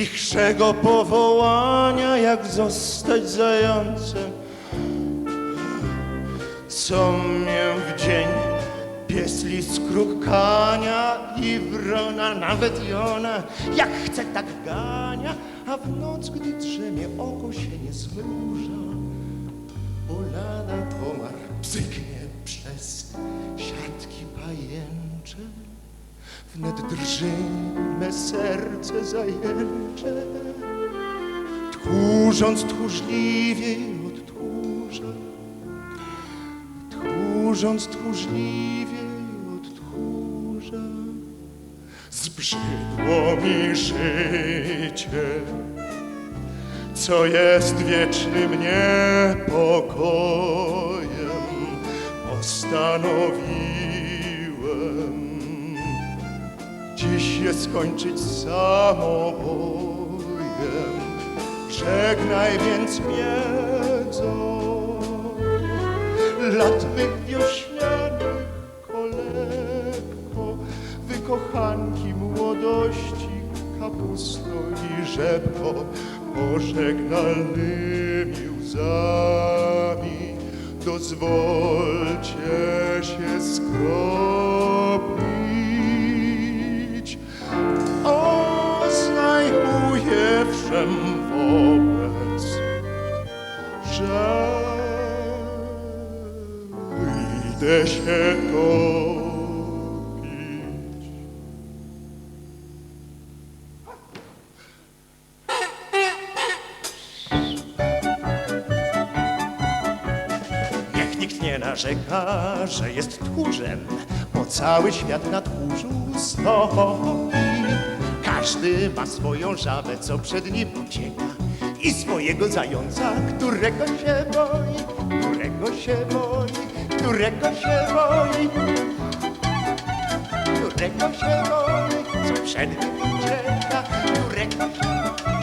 lichszego powołania, jak zostać zającem. Co mnie w dzień piesli skrukania i wrona, nawet i ona, jak chce tak gania, a w noc, gdy drzemie, oko się nie zmruża, bo lada komar bzyknie przez Wnet drży me serce zajęcze, tchórząc tchórzliwie odtchórza, tchórząc tchórzliwie odtchórza. Zbrzydło mi życie, co jest wiecznym niepokojem, postanowiłem dziś je skończyć samobojem. Żegnaj więc miedzo, lat mych wiośnianych kolebko, wykochanki młodości, kapusto i rzepko, pożegnalnymi łzami dozwolcie się skropić. Wszem wobec, że idę się topić. Niech nikt nie narzeka, że jest tchórzem, bo cały świat na tchórzu stoi. Każdy ma swoją żabę, co przed nim ucieka. I swojego zająca, którego się boi, którego się boi, którego się boi, którego się boi, co przed nim ucieka, którego się